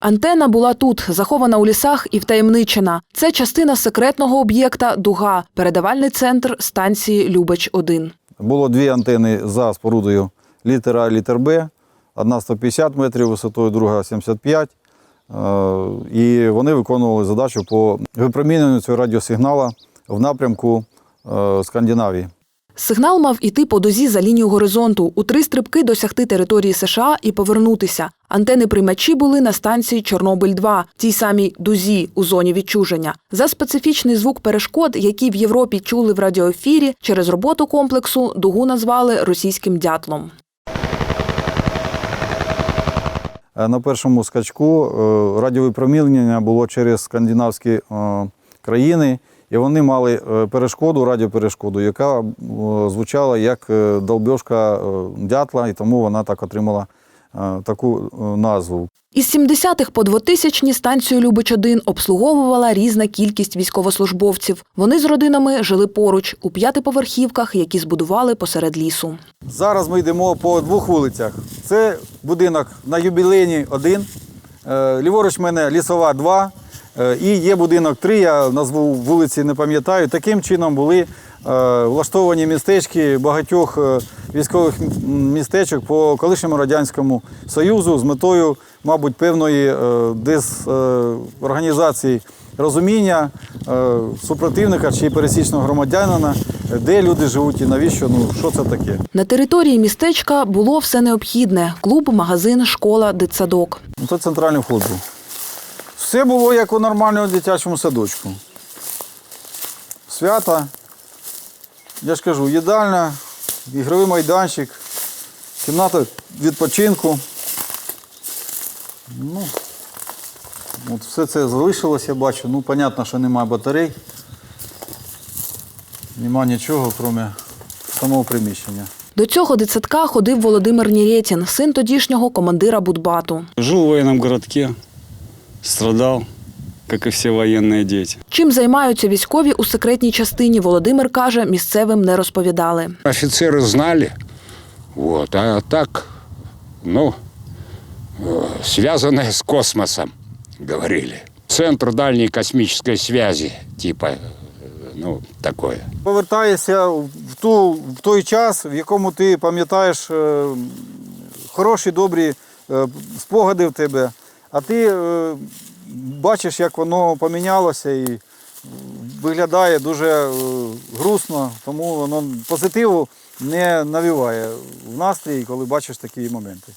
Антена була тут, захована у лісах і втаємничена. Це частина секретного об'єкта Дуга, передавальний центр станції Любач 1 Було дві антени за спорудою літер А і літер Б. Одна 150 метрів висотою, друга 75. Е, І вони виконували задачу по випромінюванню цього радіосигнала в напрямку е, Скандинавії. Сигнал мав іти по дозі за лінію горизонту, у три стрибки досягти території США і повернутися. Антени приймачі були на станції Чорнобиль-2, тій самій дузі у зоні відчуження. За специфічний звук перешкод, які в Європі чули в радіоефірі, через роботу комплексу дугу назвали російським дятлом. Е, На першому скачку е, радіовипромінення було через скандинавські е, країни, і вони мали е, перешкоду, радіоперешкоду, яка е, звучала як е, долбьошка дятла, і тому вона так отримала таку назву. Із 70-х по 2000-ні станцію Любич-1 обслуговувала різна кількість військовослужбовців. Вони з родинами жили поруч у п'ятиповерхівках, які збудували посеред лісу. Зараз ми йдемо по двох вулицях. Це будинок на юбілейні 1, е, ліворуч мене лісова 2, е, і є будинок 3, я назву вулиці не пам'ятаю. Таким чином були е, влаштовані містечки багатьох е, військових містечок по колишньому Радянському Союзу з метою, мабуть, певної е, дезорганізації розуміння е, супротивника чи пересічного громадянина, е, де люди живуть і навіщо, ну що це таке. На території містечка було все необхідне: клуб, магазин, школа, дитсадок. Ну, Це центральний вход був. Все було як у нормальному дитячому садочку. Свята, я ж кажу, їдальня, ігровий майданчик, кімната відпочинку. Ну, от все це залишилось, я бачу. Ну, понятно, що немає батарей. Нема нічого, крім самого приміщення. До цього дитсадка ходив Володимир Нірєтін, син тодішнього командира Будбату. Жил в военном городке, страдал, как и все военные дети. Чим займаються військові у секретній частині, Володимир каже, місцевим не розповідали. Офицеры знали, вот, а так, ну, э, связанное с космосом, говорили. Центр дальней космической связи, типа, э, ну, такое. Повертаєшся в, ту, в той час, в якому ти пам'ятаєш е, хороші, добрі е, спогади в тебе, а ти е, бачиш, як воно помінялося і виглядає дуже е, грустно, тому воно позитиву не навіває в настрій, коли бачиш такі моменти.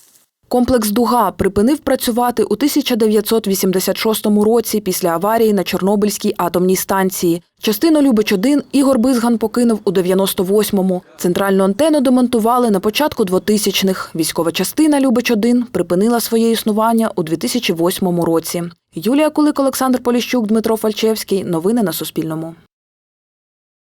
Комплекс Дуга припинив працювати у 1986 році після аварії на Чорнобильській атомній станції. Частину Любич-1 Ігор Бизган покинув у 98-му. Центральну антенну демонтували на початку 2000-х. Військова частина Любич-1 припинила своє існування у 2008 році. Юлія Кулик, Олександр Поліщук, Дмитро Фальчевський. Новини на Суспільному.